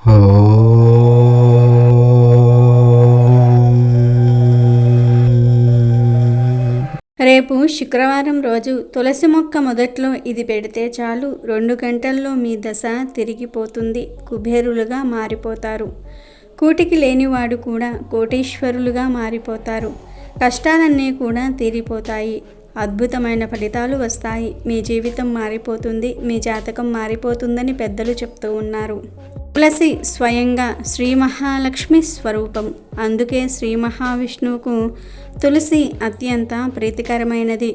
రేపు శుక్రవారం రోజు తులసి మొక్క మొదట్లో ఇది పెడితే చాలు రెండు గంటల్లో మీ దశ తిరిగిపోతుంది కుబేరులుగా మారిపోతారు. కూటికి లేనివాడు కూడా కోటీశ్వరులుగా మారిపోతారు. కష్టాలన్నీ కూడా తీరిపోతాయి. అద్భుతమైన ఫలితాలు వస్తాయి. మీ జీవితం మారిపోతుంది మీ జాతకం మారిపోతుందని పెద్దలు చెప్తూ ఉన్నారు. తులసి స్వయంగా శ్రీ మహాలక్ష్మి స్వరూపం. అందుకే శ్రీ మహావిష్ణువుకు తులసి అత్యంత ప్రీతికరమైనది.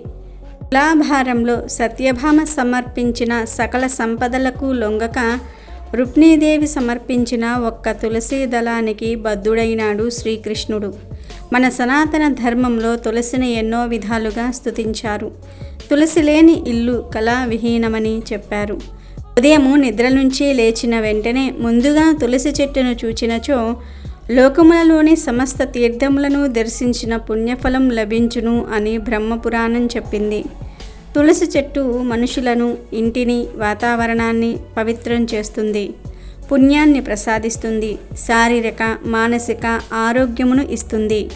తులాభారంలో సత్యభామ సమర్పించిన సకల సంపదలకు లొంగక రుక్ణీదేవి సమర్పించిన ఒక్క తులసి దళానికి బద్ధుడైనాడు శ్రీకృష్ణుడు. మన సనాతన ధర్మంలో తులసిని ఎన్నో విధాలుగా స్తుతించారు. తులసి లేని ఇల్లు కళా విహీనమని చెప్పారు. ఉదయము నిద్ర నుంచి లేచిన వెంటనే ముందుగా తులసి చెట్టును చూచినచో లోకములలోని సమస్త తీర్థములను దర్శించిన పుణ్యఫలం లభించును అని బ్రహ్మపురాణం చెప్పింది. తులసి చెట్టు మనుషులను ఇంటిని వాతావరణాన్ని పవిత్రం చేస్తుంది. పుణ్యాన్ని ప్రసాదిస్తుంది. శారీరక మానసిక ఆరోగ్యమును ఇస్తుంది.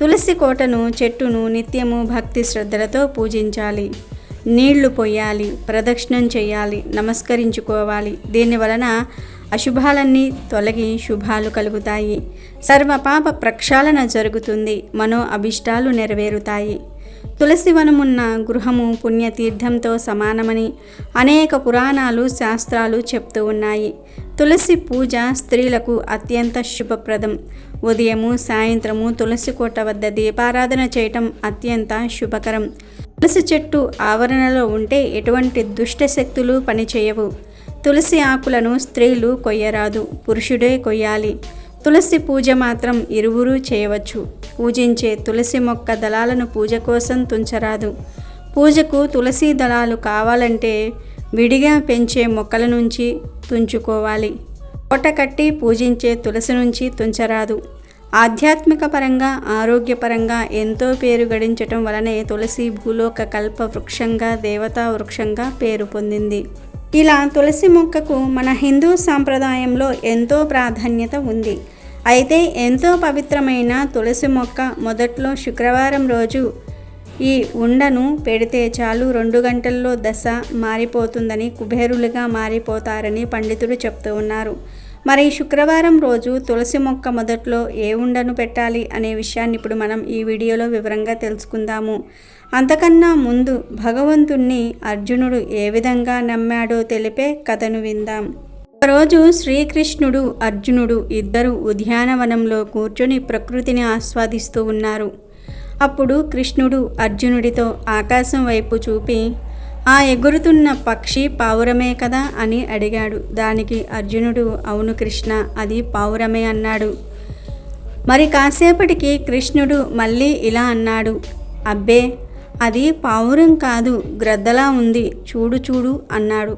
తులసి కోటను చెట్టును నిత్యము భక్తి శ్రద్ధలతో పూజించాలి. నీళ్ళు పొయ్యాలి ప్రదక్షిణం చేయాలి నమస్కరించుకోవాలి. దీని వలన అశుభాలన్నీ తొలగి శుభాలు కలుగుతాయి. సర్వపాప ప్రక్షాళన జరుగుతుంది మనో అభిష్టాలు నెరవేరుతాయి. తులసి వనమున్న గృహము పుణ్యతీర్థంతో సమానమని అనేక పురాణాలు శాస్త్రాలు చెప్తూ ఉన్నాయి. తులసి పూజ స్త్రీలకు అత్యంత శుభప్రదం. ఉదయము సాయంత్రము తులసి కోట వద్ద దీపారాధన చేయటం అత్యంత శుభకరం. తులసి చెట్టు ఆవరణలో ఉంటే ఎటువంటి దుష్ట శక్తులు పనిచేయవు. తులసి ఆకులను స్త్రీలు కొయ్యరాదు పురుషుడే కొయ్యాలి. తులసి పూజ మాత్రం ఇరువురు చేయవచ్చు. పూజించే తులసి మొక్క దళాలను పూజ కోసం తుంచరాదు. పూజకు తులసి దళాలు కావాలంటే విడిగా పెంచే మొక్కల నుంచి తుంచుకోవాలి. కోట కట్టి పూజించే తులసి నుంచి తుంచరాదు. ఆధ్యాత్మిక పరంగా ఆరోగ్యపరంగా ఎంతో పేరు గడించటం వలనే తులసి భూలోక కల్ప వృక్షంగా దేవతా వృక్షంగా పేరు పొందింది. ఇలా తులసి మొక్కకు మన హిందూ సాంప్రదాయంలో ఎంతో ప్రాధాన్యత ఉంది. అయితే ఎంతో పవిత్రమైన తులసి మొక్క మొదట్లో శుక్రవారం రోజు ఈ ఉండను పెడితే చాలు రెండు గంటల్లో దశ మారిపోతుందని కుబేరులుగా మారిపోతారని పండితులు చెప్తూ ఉన్నారు. మరి శుక్రవారం రోజు తులసి మొక్క మొదట్లో ఏ ఉండను పెట్టాలి అనే విషయాన్ని ఇప్పుడు మనం ఈ వీడియోలో వివరంగా తెలుసుకుందాము. అంతకన్నా ముందు భగవంతుణ్ణి అర్జునుడు ఏ విధంగా నమ్మాడో తెలిపే కథను విందాం. ఒకరోజు శ్రీకృష్ణుడు అర్జునుడు ఇద్దరు ఉద్యానవనంలో కూర్చొని ప్రకృతిని ఆస్వాదిస్తూ ఉన్నారు. అప్పుడు కృష్ణుడు అర్జునుడితో ఆకాశం వైపు చూపి ఆ ఎగురుతున్న పక్షి పావురమే కదా అని అడిగాడు. దానికి అర్జునుడు అవును కృష్ణ అది పావురమే అన్నాడు. మరి కాసేపటికి కృష్ణుడు మళ్ళీ ఇలా అన్నాడు. అబ్బే అది పావురం కాదు గ్రద్దలా ఉంది చూడు చూడు అన్నాడు.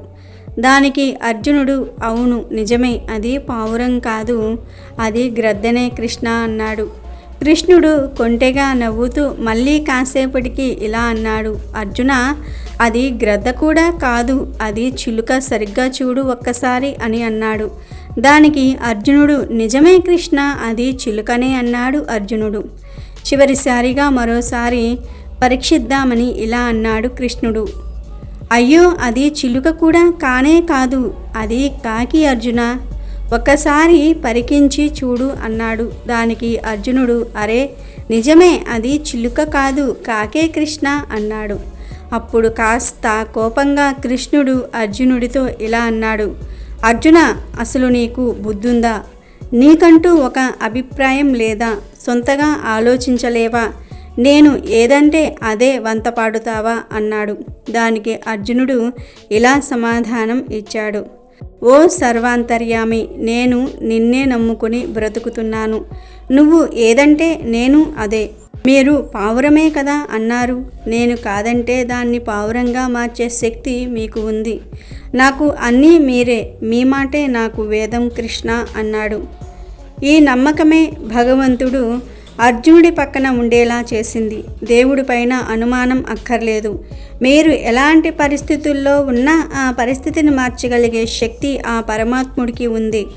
దానికి అర్జునుడు అవును నిజమే అది పావురం కాదు అది గ్రద్దనే కృష్ణ అన్నాడు. కృష్ణుడు కొంటెగా నవ్వుతూ మళ్ళీ కాసేపటికి ఇలా అన్నాడు అర్జున అది గ్రద్ద కూడా కాదు అది చిలుక సరిగ్గా చూడు ఒక్కసారి అని అన్నాడు. దానికి అర్జునుడు నిజమే కృష్ణ అది చిలుకనే అన్నాడు అర్జునుడు. చివరిసారిగా మరోసారి పరీక్షిద్దామని ఇలా అన్నాడు కృష్ణుడు. అయ్యో అది చిలుక కూడా కానే కాదు అది కాకి అర్జున? ఒక్కసారి పరికించి చూడు అన్నాడు. దానికి అర్జునుడు అరే నిజమే అది చిలుక కాదు కాకే కృష్ణ అన్నాడు. అప్పుడు కాస్త కోపంగా కృష్ణుడు అర్జునుడితో ఇలా అన్నాడు అర్జున అసలు నీకు బుద్ధుందా? నీకంటూ ఒక అభిప్రాయం లేదా? సొంతగా ఆలోచించలేవా? నేను ఏదంటే అదే వంత పాడుతావా అన్నాడు. దానికి అర్జునుడు ఇలా సమాధానం ఇచ్చాడు. ఓ సర్వాంతర్యామి నేను నిన్నే నమ్ముకుని బ్రతుకుతున్నాను. నువ్వు ఏదంటే నేను అదే. మీరు పావురమే కదా అన్నారు. నేను కాదంటే దాన్ని పావురంగా మార్చే శక్తి మీకు ఉంది. నాకు అన్నీ మీరే. మీ మాటే నాకు వేదం కృష్ణ అన్నాడు. ఈ నమ్మకమే భగవంతుడు అర్జునుడి పక్కన ఉండేలా చేసింది. దేవుడి పైన అనుమానం అక్కర్లేదు. మీరు ఎలాంటి పరిస్థితుల్లో ఉన్నా ఆ పరిస్థితిని మార్చగలిగే శక్తి ఆ పరమాత్ముడికి ఉంది.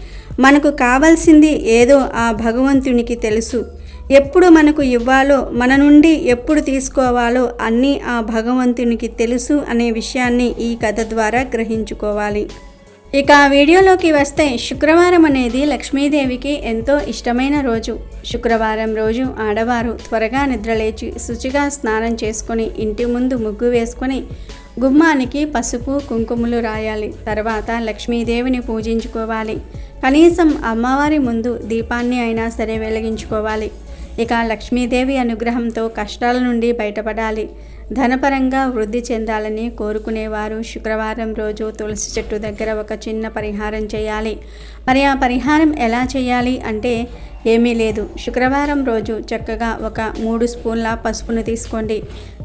మనకు కావాల్సింది ఏదో ఆ భగవంతునికి తెలుసు. ఎప్పుడు మనకు ఇవ్వాలో మన నుండి ఎప్పుడు తీసుకోవాలో అన్నీ ఆ భగవంతునికి తెలుసు అనే విషయాన్ని ఈ కథ ద్వారా గ్రహించుకోవాలి. ఇక వీడియోలోకి వస్తే శుక్రవారం అనేది లక్ష్మీదేవికి ఎంతో ఇష్టమైన రోజు. శుక్రవారం రోజు ఆడవారు త్వరగా నిద్రలేచి శుచిగా స్నానం చేసుకొని ఇంటి ముందు ముగ్గు వేసుకొని గుమ్మానికి పసుపు కుంకుమలు రాయాలి. తర్వాత లక్ష్మీదేవిని పూజించుకోవాలి. కనీసం అమ్మవారి ముందు దీపాన్ని అయినా సరే వెలిగించుకోవాలి. ఇక లక్ష్మీదేవి అనుగ్రహంతో కష్టాల నుండి బయటపడాలి. ధనపరంగా వృద్ధి చెందాలని కోరుకునేవారు. శుక్రవారం రోజు తులసి చెట్టు దగ్గర ఒక చిన్న పరిహారం చేయాలి. మరి ఆ పరిహారం ఎలా చేయాలి అంటే ఏమీ లేదు. శుక్రవారం రోజు చక్కగా ఒక మూడు స్పూన్ల పసుపును తీసుకోండి.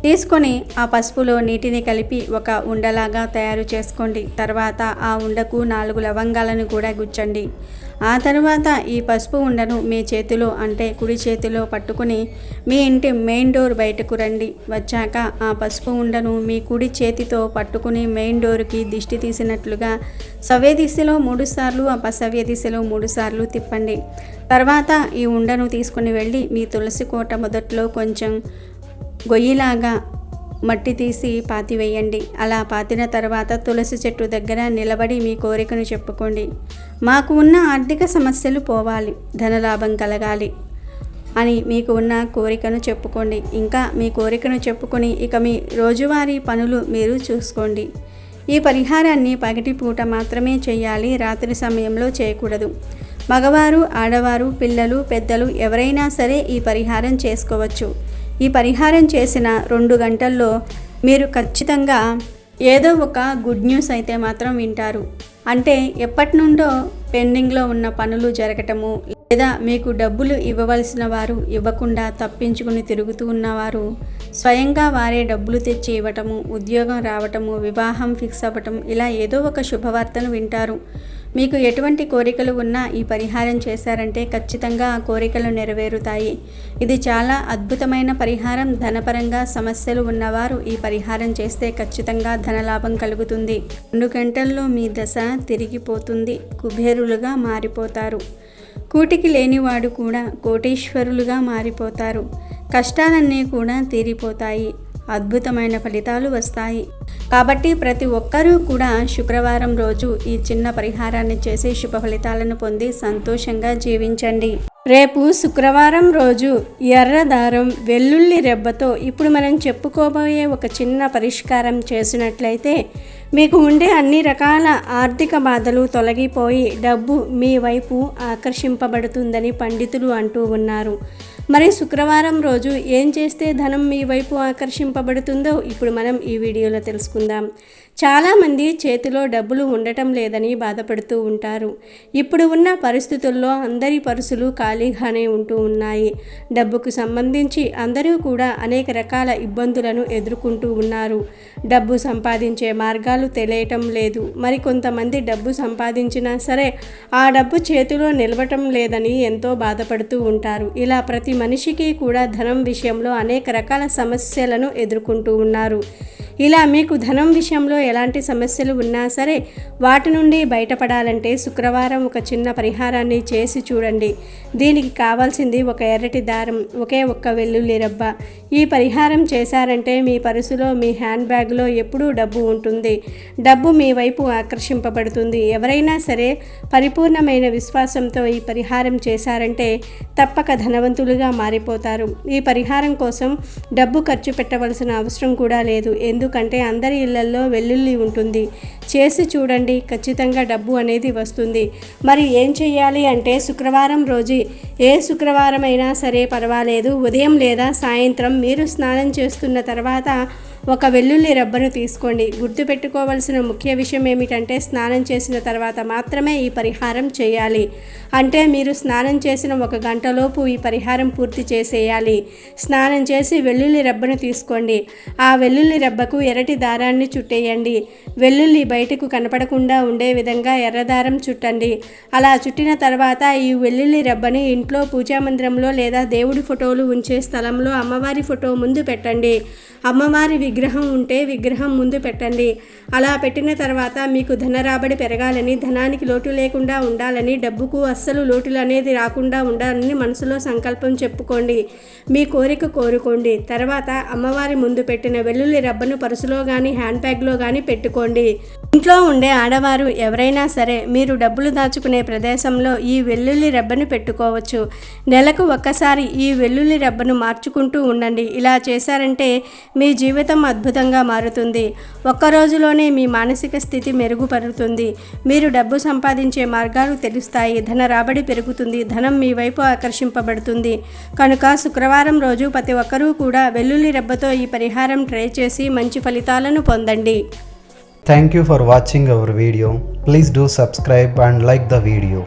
తీసుకొని ఆ పసుపులో నీటిని కలిపి ఒక ఉండలాగా తయారు చేసుకోండి. తర్వాత ఆ ఉండకు నాలుగు లవంగాలను కూడా గుచ్చండి. ఆ తర్వాత ఈ పసుపు ఉండను మీ చేతిలో అంటే కుడి చేతిలో పట్టుకుని మీ ఇంటి మెయిన్ డోర్ బయటకు రండి. వచ్చాక ఆ పసుపు ఉండను మీ కుడి చేతితో పట్టుకుని మెయిన్ డోర్కి దిష్టి తీసినట్లుగా సవ్య దిశలో మూడుసార్లు అపసవ్య దిశలో మూడుసార్లు తిప్పండి. తర్వాత ఈ ఉండను తీసుకుని వెళ్ళి మీ తులసి కోట మొదట్లో కొంచెం గొయ్యిలాగా మట్టి తీసి పాతివేయండి అలా పాతిన తర్వాత తులసి చెట్టు దగ్గర నిలబడి మీ కోరికను చెప్పుకోండి. మాకు ఉన్న ఆర్థిక సమస్యలు పోవాలి ధనలాభం కలగాలి అని మీకు ఉన్న కోరికను చెప్పుకోండి. ఇంకా మీ కోరికను చెప్పుకొని ఇక మీ రోజువారీ పనులు మీరు చూసుకోండి. ఈ పరిహారాన్ని పగటిపూట మాత్రమే చేయాలి రాత్రి సమయంలో చేయకూడదు. మగవారు ఆడవారు పిల్లలు పెద్దలు ఎవరైనా సరే ఈ పరిహారం చేసుకోవచ్చు. ఈ పరిహారం చేసిన రెండు గంటల్లో మీరు ఖచ్చితంగా ఏదో ఒక గుడ్ న్యూస్ అయితే మాత్రం వింటారు. అంటే ఎప్పటి నుండో పెండింగ్లో ఉన్న పనులు జరగటము లేదా మీకు డబ్బులు ఇవ్వవలసిన వారు ఇవ్వకుండా తప్పించుకుని తిరుగుతూ ఉన్నవారు స్వయంగా వారే డబ్బులు తెచ్చి ఇవ్వటము ఉద్యోగం రావటము వివాహం ఫిక్స్ అవ్వటం ఇలా ఏదో ఒక శుభవార్తను వింటారు. మీకు ఎటువంటి కోరికలు ఉన్నా ఈ పరిహారం చేశారంటే ఖచ్చితంగా ఆ కోరికలు నెరవేరుతాయి. ఇది చాలా అద్భుతమైన పరిహారం. ధనపరంగా సమస్యలు ఉన్నవారు ఈ పరిహారం చేస్తే ఖచ్చితంగా ధనలాభం కలుగుతుంది. రెండు గంటల్లో మీ దశ తిరిగిపోతుంది. కుబేరులుగా మారిపోతారు. కూటికి లేనివాడు కూడా కోటీశ్వరులుగా మారిపోతారు. కష్టాలన్నీ కూడా తీరిపోతాయి. అద్భుతమైన ఫలితాలు వస్తాయి. కాబట్టి ప్రతి ఒక్కరూ కూడా శుక్రవారం రోజు ఈ చిన్న పరిహారాన్ని చేసి శుభ ఫలితాలను పొంది సంతోషంగా జీవించండి. రేపు శుక్రవారం రోజు ఎర్ర దారం వెల్లుల్లి రెబ్బతో ఇప్పుడు మనం చెప్పుకోబోయే ఒక చిన్న పరిష్కారం చేసినట్లయితే మీకు ఉండే అన్ని రకాల ఆర్థిక బాధలు తొలగిపోయి డబ్బు మీ వైపు ఆకర్షింపబడుతుందని పండితులు అంటూ ఉన్నారు. మరి శుక్రవారం రోజు ఏం చేస్తే ధనం మీ వైపు ఆకర్షింపబడుతుందో ఇప్పుడు మనం ఈ వీడియోలో తెలుసుకుందాం. చాలామంది చేతిలో డబ్బులు ఉండటం లేదని బాధపడుతూ ఉంటారు. ఇప్పుడు ఉన్న పరిస్థితుల్లో అందరి పరుసులు ఖాళీగానే ఉంటూ ఉన్నాయి. డబ్బుకు సంబంధించి అందరూ కూడా అనేక రకాల ఇబ్బందులను ఎదుర్కొంటూ ఉన్నారు. డబ్బు సంపాదించే మార్గాలు తెలియటం లేదు. మరి కొంతమంది డబ్బు సంపాదించినా సరే ఆ డబ్బు చేతిలో నిలవటం లేదని ఎంతో బాధపడుతూ ఉంటారు. ఇలా ప్రతి మనిషికి కూడా ధనం విషయంలో అనేక రకాల సమస్యలను ఎదుర్కొంటూ ఉన్నారు. ఇలా మీకు ధనం విషయంలో ఎలాంటి సమస్యలు ఉన్నా సరే వాటి నుండి బయటపడాలంటే శుక్రవారం ఒక చిన్న పరిహారాన్ని చేసి చూడండి. దీనికి కావాల్సింది ఒక ఎర్రటి దారం ఒకే ఒక్క వెల్లుల్లి రబ్బ ఈ పరిహారం చేశారంటే మీ పరుసులో మీ హ్యాండ్ బ్యాగ్లో ఎప్పుడూ డబ్బు ఉంటుంది. డబ్బు మీ వైపు ఆకర్షింపబడుతుంది. ఎవరైనా సరే పరిపూర్ణమైన విశ్వాసంతో ఈ పరిహారం చేశారంటే తప్పక ధనవంతులుగా మారిపోతారు. ఈ పరిహారం కోసం డబ్బు ఖర్చు పెట్టవలసిన అవసరం కూడా లేదు. ఎందుకంటే అందరి ఇళ్ళలో వెల్లుల్లి ఉంటుంది. చేసి చూడండి ఖచ్చితంగా డబ్బు అనేది వస్తుంది. మరి ఏం చేయాలి అంటే శుక్రవారం రోజు ఏ శుక్రవారం అయినా సరే పర్వాలేదు. ఉదయం లేదా సాయంత్రం మీరు స్నానం చేస్తున్న తర్వాత ఒక వెల్లుల్లి రబ్బను తీసుకోండి. గుర్తుపెట్టుకోవాల్సిన ముఖ్య విషయం ఏమిటంటే స్నానం చేసిన తర్వాత మాత్రమే ఈ పరిహారం చేయాలి. అంటే మీరు స్నానం చేసిన ఒక గంటలోపు ఈ పరిహారం పూర్తి చేసేయాలి. స్నానం చేసి వెల్లుల్లి రబ్బను తీసుకోండి. ఆ వెల్లుల్లి రబ్బకు ఎర్రటి దారాన్ని చుట్టేయండి. వెల్లుల్లి బయటకు కనపడకుండా ఉండే విధంగా ఎర్రదారం చుట్టండి. అలా చుట్టిన తర్వాత ఈ వెల్లుల్లి రబ్బని ఇంట్లో పూజా మందిరంలో లేదా దేవుడి ఫోటోలు ఉంచే స్థలంలో అమ్మవారి ఫోటో ముందు పెట్టండి. అమ్మవారి విగ్రహం విగ్రహం ఉంటే విగ్రహం ముందు పెట్టండి. అలా పెట్టిన తర్వాత మీకు ధన రాబడి పెరగాలని ధనానికి లోటు లేకుండా ఉండాలని డబ్బుకు అస్సలు లోటులు అనేది రాకుండా ఉండాలని మనసులో సంకల్పం చెప్పుకోండి. మీ కోరిక కోరుకోండి. తర్వాత అమ్మవారి ముందు పెట్టిన వెల్లుల్లి రబ్బను పరుసులో కానీ హ్యాండ్ బ్యాగ్లో కానీ పెట్టుకోండి. ఇంట్లో ఉండే ఆడవారు ఎవరైనా సరే మీరు డబ్బులు దాచుకునే ప్రదేశంలో ఈ వెల్లుల్లి రబ్బను పెట్టుకోవచ్చు. నెలకు ఒక్కసారి ఈ వెల్లుల్లి రబ్బను మార్చుకుంటూ ఉండండి. ఇలా చేశారంటే మీ జీవితం అద్భుతంగా మారుతుంది. ఒక్క రోజులోనే మీ మానసిక స్థితి మెరుగుపడుతుంది. మీరు డబ్బు సంపాదించే మార్గాలు తెలుస్తాయి. ధన రాబడి పెరుగుతుంది. ధనం మీ వైపు ఆకర్షింపబడుతుంది. కనుక శుక్రవారం రోజు ప్రతి ఒక్కరూ కూడా వెల్లుల్లి రెబ్బతో ఈ పరిహారం ట్రై చేసి మంచి ఫలితాలను పొందండి. Thank you for watching our video please do subscribe and like the video